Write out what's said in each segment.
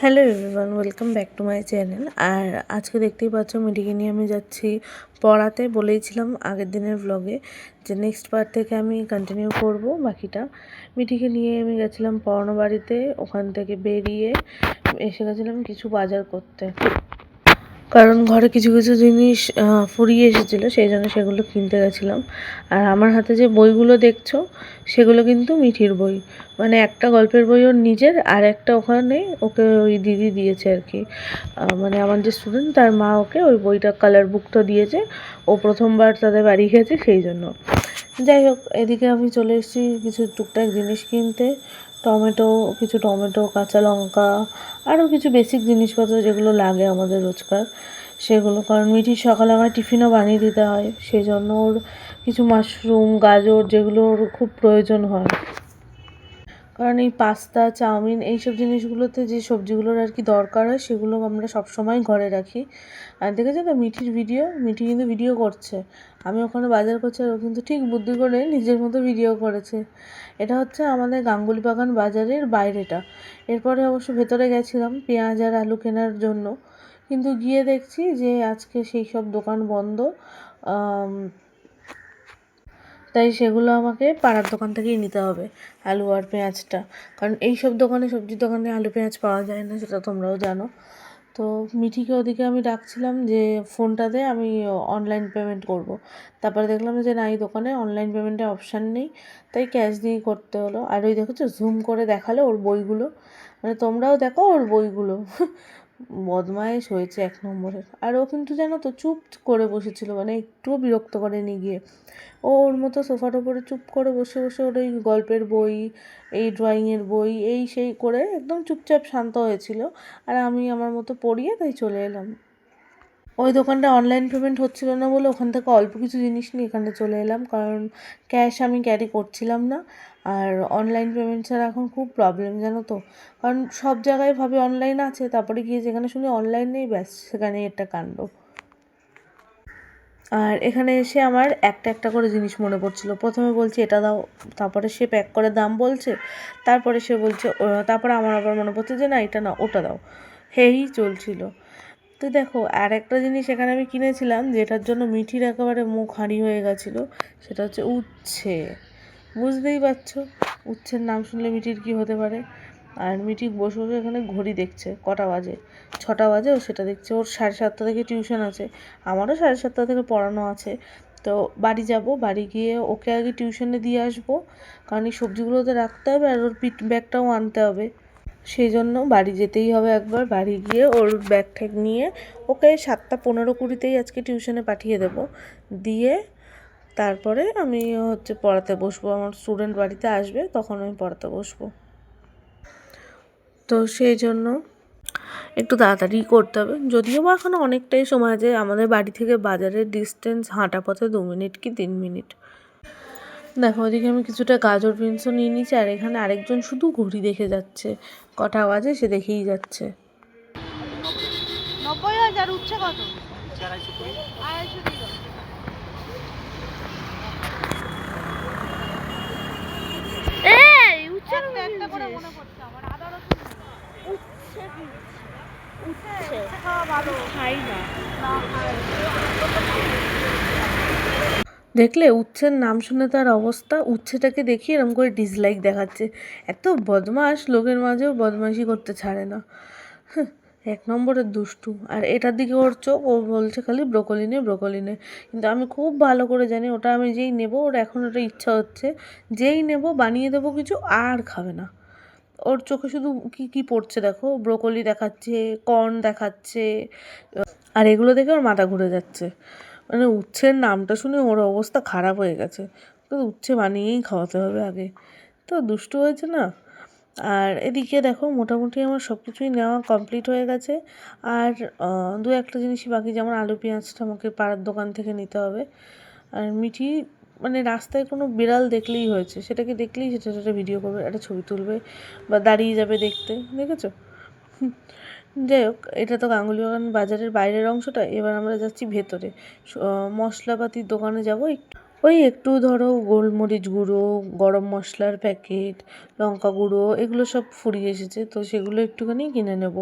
Hello everyone, welcome back to my channel. আর আজকে দেখতেই পাচ্ছ, মিটিকে নিয়ে আমি যাচ্ছি পড়াতে। বলেইছিলাম আগের দিনের ব্লগে যে নেক্সট পার্ট থেকে আমি কন্টিনিউ করব বাকিটা। মিটিকে নিয়ে আমি গেছিলাম পড়ানো বাড়িতে ওখান থেকে বেরিয়ে এসে গেছিলাম কিছু বাজার করতে। কারণ ঘরে কিছু কিছু জিনিস ফুরিয়ে এসেছিল, সেই জন্য সেগুলো কিনতে গেছিলাম। আর আমার হাতে যে বইগুলো দেখছ, সেগুলো কিন্তু মিঠির বই। মানে একটা গল্পের বই ওর নিজের, আর একটা ওখানে ওকে ওই দিদি দিয়েছে আর কি। মানে আমার যে স্টুডেন্ট তার মা ওকে ওই বইটা কালার বুকটা দিয়েছে। ও প্রথমবার তাদের বাড়ি গেছে, সেই জন্য। যাই হোক, এদিকে আমি চলে এসেছি কিছু টুকটাক জিনিস কিনতে। টমেটো, কিছু টমেটো, কাঁচা লঙ্কা আরও কিছু বেসিক জিনিসপত্র যেগুলো লাগে আমাদের রোজকার, সেগুলো। কারণ মিঠির সকালে আমার টিফিনও বানিয়ে দিতে হয় সেই জন্য ওর কিছু মাশরুম গাজর যেগুলো ওর খুব প্রয়োজন হয়। কারণ এই পাস্তা, চাউমিন এইসব জিনিসগুলোতে যে সবজিগুলোর আর কি দরকার হয়, সেগুলো আমরা সবসময় ঘরে রাখি। আর দেখেছ তো মিঠির ভিডিও মিঠি কিন্তু ভিডিও করছে। আমি ওখানে বাজার করছি আর ও কিন্তু ঠিক বুদ্ধি করে নিজের মতো ভিডিও করেছে। এটা হচ্ছে আমাদের গাঙ্গুলি বাগান বাজারের বাইরেটা। এরপরে অবশ্য ভেতরে গেছিলাম পেঁয়াজ আর আলু কেনার জন্য। কিন্তু গিয়ে দেখছি যে আজকে সেই সব দোকান বন্ধ তাই সেগুলো আমাকে পাড়ার দোকান থেকেই নিতে হবে আলু আর পেঁয়াজটা। কারণ এই সব দোকানে, সবজির দোকানে আলু পেঁয়াজ পাওয়া যায় না, সেটা তোমরাও জানো। তো মিঠিকে ওদিকে আমি ডাকছিলাম যে, ফোনটা দে, আমি অনলাইন পেমেন্ট করব। তারপরে দেখলাম যে, না, এই দোকানে অনলাইন পেমেন্টের অপশান নেই। তাই ক্যাশ দিয়েই করতে হলো। আর ওই দেখেছ জুম করে দেখাল ওর বইগুলো। মানে তোমরাও দেখো ওর বইগুলো। বদমাইশ হয়েছে এক নম্বরের আর ও কিন্তু জানো তো চুপ করে বসেছিল মানে একটুও বিরক্ত করেনি গিয়ে। ও ওর মতো সোফার ওপরে চুপ করে বসে বসে ওর ওই গল্পের বই, এই ড্রয়িংয়ের বই, এই সেই করে একদম চুপচাপ শান্ত হয়েছিল। আর আমি আমার মতো পড়িয়ে তাই চলে এলাম। ওই দোকানটা অনলাইন পেমেন্ট হচ্ছিল না বলে ওখান থেকে অল্প কিছু জিনিস নিয়ে এখানে চলে এলাম। কারণ ক্যাশ আমি ক্যারি করছিলাম না। আর অনলাইন পেমেন্ট ছাড়া এখন খুব প্রবলেম জানো তো? কারণ সব জায়গায় ভাবে অনলাইন আছে, তারপরে গিয়ে যেখানে শুনি অনলাইন নেই, ব্যাস, সেখানেই একটা কাণ্ড। আর এখানে এসে আমার একটা একটা করে জিনিস মনে পড়ছিল। প্রথমে বলছি, এটা দাও। তারপরে সে প্যাক করে দাম বলছে। তারপরে সে বলছে তারপরে আমার আবার মনে পড়ছে যে, না, এটা না ওটা দাও। হেই চলছিল। তো দেখো আর একটা জিনিস এখানে আমি কিনেছিলাম, যেটার জন্য মিঠির একেবারে মুখ হাঁড়ি হয়ে গেছিল, সেটা হচ্ছে উচ্ছে। বুঝতেই পারছ? উচ্ছের নাম শুনলে মিঠির কী হতে পারে? আর মিঠি বসে বসে এখানে ঘড়ি দেখছে, কটা বাজে? ছটা বাজে ও সেটা দেখছে, ওর সাড়ে সাতটা থেকে টিউশন আছে, আমারও সাড়ে সাতটা থেকে পড়ানো আছে। তো বাড়ি যাব, বাড়ি গিয়ে ওকে আগে টিউশনে দিয়ে আসব, কারণ এই সবজিগুলো তো রাখতে হবে আর ওর পিট ব্যাগটাও আনতে হবে। সেই জন্য বাড়ি যেতেই হবে একবার। বাড়ি গিয়ে ওর ব্যাগ ঠ্যাগ নিয়ে ওকে সাতটা পনেরো কুড়িতেই আজকে টিউশনে পাঠিয়ে দেবো। দিয়ে তারপরে আমি হচ্ছে পড়াতে বসবো। আমার স্টুডেন্ট বাড়িতে আসবে, তখন আমি পড়াতে বসবো। তো সেই জন্য একটু তাড়াতাড়ি করতে হবে। যদিও বা এখনও অনেকটাই সময় আছে, আমাদের বাড়ি থেকে বাজারের ডিস্টেন্স হাঁটা পথে দু মিনিট কি তিন মিনিট। দেখো, ওদিকে আমি কিছুটা গাজর বিনসও নিয়ে নিয়েছি, আর এখানে আরেকজন শুধু ঘড়ি দেখে যাচ্ছে। কটা বাজে সে দেখেই যাচ্ছে। নব্বই হাজার উচ্ছে কত? আড়াইশো মনে খাওয়া ভালো। খাই না। না খাই। দেখলে উচ্ছের নাম শুনে তার অবস্থা, উচ্ছেটাকে দেখি এরকম করে ডিসলাইক দেখাচ্ছে। এত বদমাস লোকের মাঝেও বদমাইশি করতে ছাড়ে না। এক নম্বরের দুষ্টু। আর এটার দিকে ওর চোখ, ও বলছে খালি ব্রোকলি নে ব্রোকলি কিন্তু আমি খুব ভালো করে জানি, ওটা আমি যেই নেব, ওর এখন ওটা ইচ্ছা হচ্ছে, যেই নেব, বানিয়ে দেবো কিছু, আর খাবে না। ওর চোখে শুধু কি কি পড়ছে দেখো? ব্রোকলি দেখাচ্ছে কর্ন দেখাচ্ছে, আর এগুলো দেখে ওর মাথা ঘুরে যাচ্ছে। মানে উচ্ছের নামটা শুনে ওর অবস্থা খারাপ হয়ে গেছে। তো উচ্ছে বানিয়েই খাওয়াতে হবে আগে। তো দুষ্টু হয়েছে না? আর এদিকে দেখো, মোটামুটি আমার সব কিছুই নেওয়া কমপ্লিট হয়ে গেছে। আর দু একটা জিনিসই বাকি, যেমন আলু পেঁয়াজটা আমাকে পাড়ার দোকান থেকে নিতে হবে। আর মিঠি মানে রাস্তায় কোনো বিড়াল দেখলেই হয়েছে। সেটাকে দেখলেই সেটা সেটা ভিডিও করবে, একটা ছবি তুলবে বা দাঁড়িয়ে যাবে দেখতে, দেখেছ? যাই হোক, এটা তো গাঙ্গুলি বাগান বাজারের বাইরের অংশটা, এবার আমরা যাচ্ছি ভেতরে। মশলাপাতির দোকানে যাব একটু। ওই একটু ধরো গোলমরিচ গুঁড়ো, গরম মশলার প্যাকেট, লঙ্কা গুঁড়ো, এগুলো সব ফুরিয়ে এসেছে, তো সেগুলো একটুখানি কিনে নেব।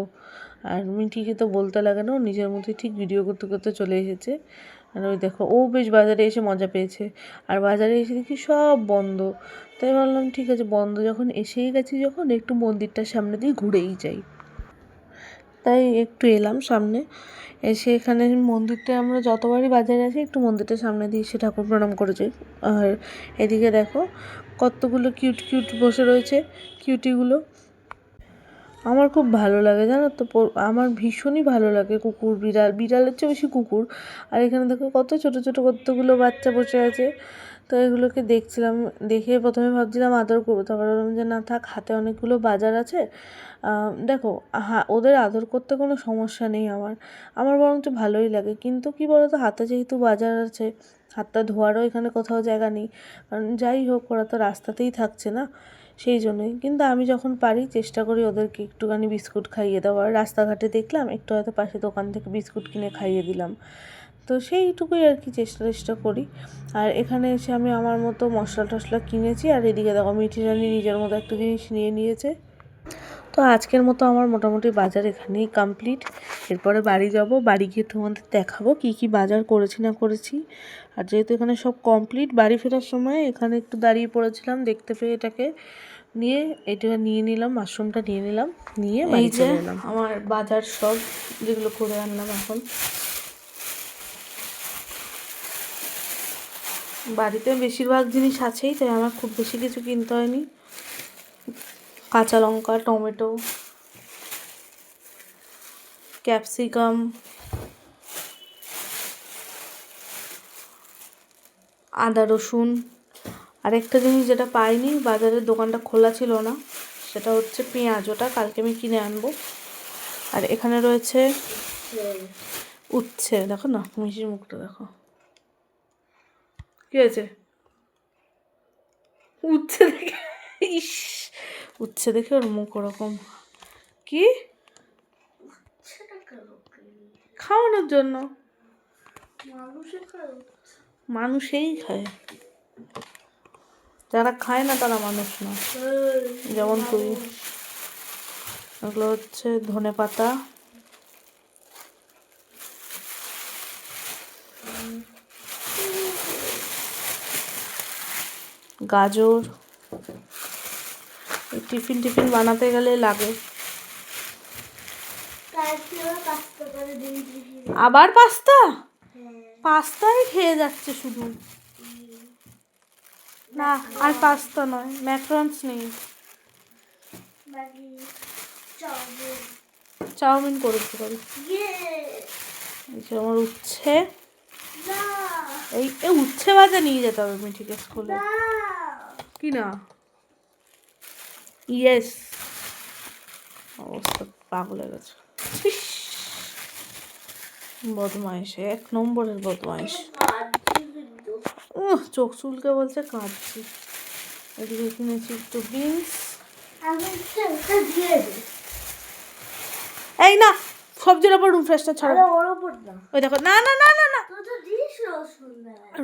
আর মিঠিকে তো বলতে লাগে না নিজের মধ্যে ঠিক ভিডিও করতে করতে চলে এসেছে। আর ওই দেখো, ও বেশ বাজারে এসে মজা পেয়েছে। আর বাজারে এসে দেখি সব বন্ধ। তাই ভাবলাম, ঠিক আছে, বন্ধ যখন এসেই গেছি, যখন একটু মন্দিরটার সামনে দিয়ে ঘুরেই যাই। তাই একটু এলাম সামনে। এসে এখানে মন্দিরটা আমরা যতবারই বাজারে আছি একটু মন্দিরটার সামনে দিয়ে এসে ঠাকুর প্রণাম করে যাই। আর এদিকে দেখো কতগুলো কিউট কিউট বসে রয়েছে, কিউটিগুলো। আমার খুব ভালো লাগে, জানো তো? আমার ভীষণই ভালো লাগে কুকুর, বিড়াল। বিড়ালের চেয়ে বেশি কুকুর। আর এখানে দেখো কত ছোট ছোট কতগুলো বাচ্চা বসে আছে। তো এগুলোকে দেখছিলাম, দেখে প্রথমে ভাবছিলাম আদর করব। তারপর ভাবলাম যে না থাক, হাতে অনেকগুলো বাজার আছে। দেখো, হা, ওদের আদর করতে কোনো সমস্যা নেই আমার। আমার বরঞ্চ ভালোই লাগে। কিন্তু কি বলতো, হাতে যেহেতু বাজার আছে, হাতটা ধোয়ারও এখানে কোথাও জায়গা নেই। কারণ যাই হোক, ওরা তো রাস্তাতেই থাকছে না, সেই জন্যই। কিন্তু আমি যখন পারি, চেষ্টা করি ওদেরকে একটুখানি বিস্কুট খাইয়ে দেওয়ার। রাস্তাঘাটে দেখলাম, একটু হয়তো পাশে দোকান থেকে বিস্কুট কিনে খাইয়ে দিলাম। তো সেইটুকুই আর কি চেষ্টা চেষ্টা করি। আর এখানে এসে আমি আমার মতো মশলা টশলা কিনেছি আর এদিকে দেখো মিঠি রানী নিজের মতো একটা জিনিস নিয়ে নিয়েছে। তো আজকের মতো আমার মোটামুটি বাজার এখানেই কমপ্লিট এরপরে বাড়ি যাব বাড়ি গিয়ে তোমাদের দেখাবো কি কি বাজার করেছি না করেছি। আর যেহেতু এখানে সব কমপ্লিট বাড়ি ফেরার সময় এখানে একটু দাঁড়িয়ে পড়েছিলাম দেখতে পেয়ে এটাকে নিয়ে এটা নিয়ে নিলাম মাশরুমটা নিয়ে নিলাম নিয়ে এই যে আমার বাজার সব যেগুলো করে আনলাম এখন। বাড়িতে বেশিরভাগ জিনিস আছেই তাই আমার খুব বেশি কিছু কিনতে হয়নি। কাঁচা লঙ্কা টমেটো ক্যাপসিকাম আদা রসুন। আরেকটা জিনিস যেটা পাইনি বাজারের দোকানটা খোলা ছিল না সেটা হচ্ছে পেঁয়াজ ওটা কালকে আমি কিনে আনব। আর এখানে রয়েছে উচ্ছে দেখো না মিশির মুখটা দেখো। কি হয়েছে? উচ্ছে দেখে, ইস উচ্ছে দেখে ওর মুখ ওরকম। কি? খাওয়ানোর জন্য। মানুষেই খায়। যারা খায় না তারা মানুষ না। যেমন তুই এগুলো হচ্ছে ধনে পাতা। গাজর। টিফিন টিফিন বানাতে গেলে লাগে। আবার পাস্তা? পাস্তাই খেয়ে যাচ্ছে শুধু। না, আর পাস্তা নয়, ম্যাক্রনস নেই। চাউমিন করেছি যে আমার উচ্ছে। এই এই উচ্ছে ভাজা নিয়ে যেতে হবে মিঠিকে স্কুলে। কি না? ইয়েস অবস্থা পাগল হয়ে গেছে। বদমাইশ এক নম্বরের বদমাইশ। উহ, চোখ চুলকে বলছে কাঁদছি। এদিকে কিনেছি একটু বিনস এই না! সবজির ওপর রুম ফ্রেশটা ছাড়ো। ওই দেখো না না না না না।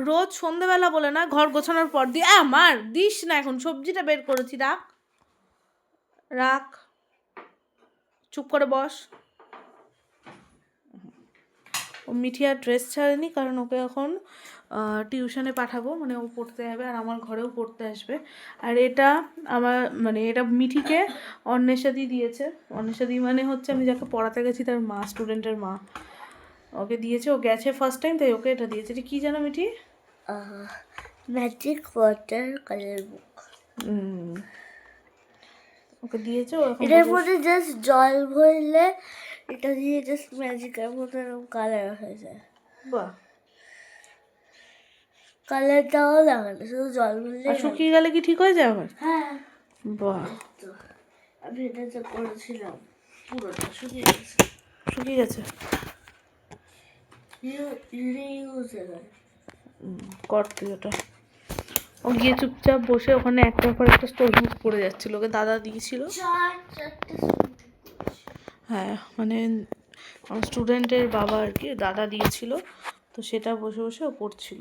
রোজ সন্ধেবেলা বলে না ঘর গোছানোর পর দিয়ে আমার দিস না এখন সবজিটা বের করেছি রাখ। রাখ। চুপ করে বস। মিঠি আর ড্রেস ছাড়েনি কারণ ওকে এখন টিউশনে পাঠাবো। মানে ও পড়তে যাবে আর আমার ঘরেও পড়তে আসবে। আর এটা আমার মানে এটা মিঠিকে অন্বেষাদি দিয়েছে। অন্বেষাদি মানে হচ্ছে আমি যাকে পড়াতে গেছি তার মা স্টুডেন্টের মা। ওকে দিয়েছে ও গেছে ফার্স্ট টাইম তাই ওকে এটা দিয়েছে। এটা কী জানো Mithi? Magic water colour book okay দিয়েছে এটার মধ্যে জাস্ট জল ভরলে এটা দিয়ে জাস্ট ম্যাজিকের মতো এরকম কালার হয়ে যায়। বাহ। কালারটাও লাগে না শুধু জল আর শুকিয়ে গেলে কি ঠিক হয়ে আবার হ্যাঁ। বাহ। তো আমি এটা যে করেছিলাম পুরোটা শুকিয়ে গেছে। শুকিয়ে গেছে। রিউজ কর তুই ওটা। ও গিয়ে চুপচাপ বসে ওখানে একটার পর একটা স্টোরি বুক পড়ে যাচ্ছিল ওকে দাদা দিয়েছিল। হ্যাঁ মানে স্টুডেন্টের বাবা আর কি, দাদা দিয়েছিল, তো সেটা বসে বসে ও পড়ছিল।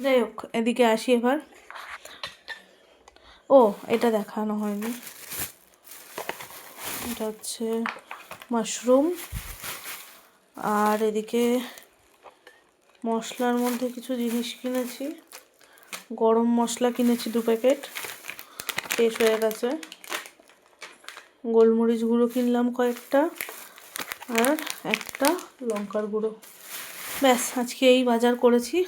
যাই হোক, এদিকে আসি এবার। ও, এটা দেখানো হয়নি। এটা হচ্ছে মাশরুম আর এদিকে মশলার মধ্যে কিছু জিনিস কিনেছি। গরম মশলা কিনেছি দু প্যাকেট। শেষ হয়ে গেছে। গোলমরিচ গুঁড়ো কিনলাম কয়েকটা আর একটা লঙ্কার গুঁড়ো। ব্যাস, আজকে এই বাজার করেছি।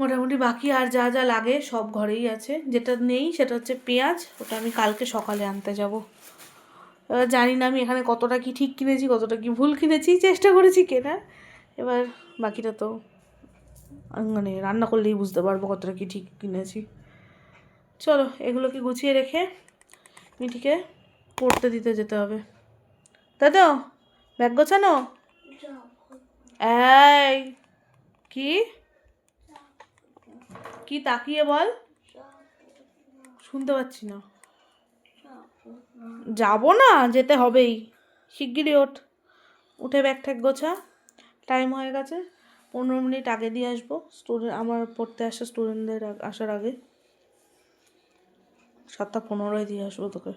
মোটামুটি বাকি আর যা যা লাগে সব ঘরেই আছে। যেটা নেই সেটা হচ্ছে পেঁয়াজ, ওটা আমি কালকে সকালে আনতে যাব। এবার জানি না আমি এখানে কতটা কি ঠিক কিনেছি, কতটা কি ভুল কিনেছি, চেষ্টা করেছি কেনার। এবার বাকিটা তো মানে রান্না করলেই বুঝতে পারব কতটা কি ঠিক কিনেছি। চলো, এগুলোকে গুছিয়ে রেখে মিঠিকে পড়তে দিতে যেতে হবে। তাই তো ব্যাগ গোছানো? এই, কি? কি তাকিয়ে বল? শুনতে পাচ্ছি না। যাব না, যেতে হবেই। শিগগিরই ওঠ। উঠে ব্যাগ ঠ্যাগ গোছা। টাইম হয়ে গেছে। পনেরো মিনিট আগে দিয়ে আসব। স্টুডেন্ট আমার পড়তে আসা স্টুডেন্টদের আসার আগে। সাতটা পনেরোয় দিয়ে আসব তোকে।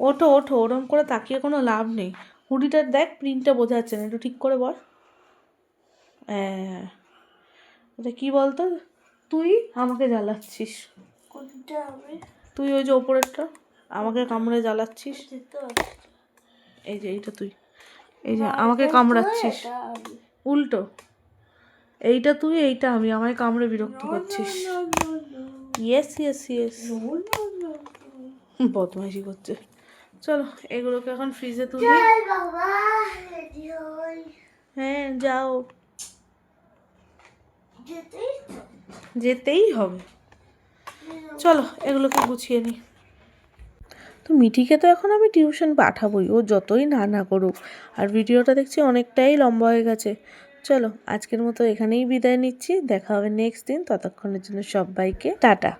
ওঠো ওঠো ওরম করে তাকিয়ে কোনো লাভ নেই। হুডিটার দেখ প্রিন্টটা বোঝা যাচ্ছে না। একটু ঠিক করে বল। হ্যাঁ। এটা কী বলতো? তুই আমাকে জ্বালাচ্ছিস। তুই ওই যে ওপরেরটা আমাকে কামড়ে জ্বালাচ্ছিস। এই যে এইটা তুই। এই যে আমাকে কামড়াচ্ছিস। উল্টো। এইটা তুই এইটা আমি। আমায় কামড়ে বিরক্ত করছিস। ইয়েস ইয়েস ইয়েস বদমাইশি করছে। চলো এগুলোকে এখন ফ্রিজে তুলি। হ্যাঁ যাও। যেতেই যেতেই হবে। চলো এগুলোকে গুছিয়ে নিই তো মিঠিকে তো এখন আমি টিউশন পাঠাবোই ও যতই না না করুক। আর ভিডিওটা দেখছি অনেকটাই লম্বা হয়ে গেছে। চলো আজকের মতো এখানেই বিদায় নিচ্ছি। দেখা হবে নেক্সট দিন। ততক্ষণের জন্য সবাইকে টাটা।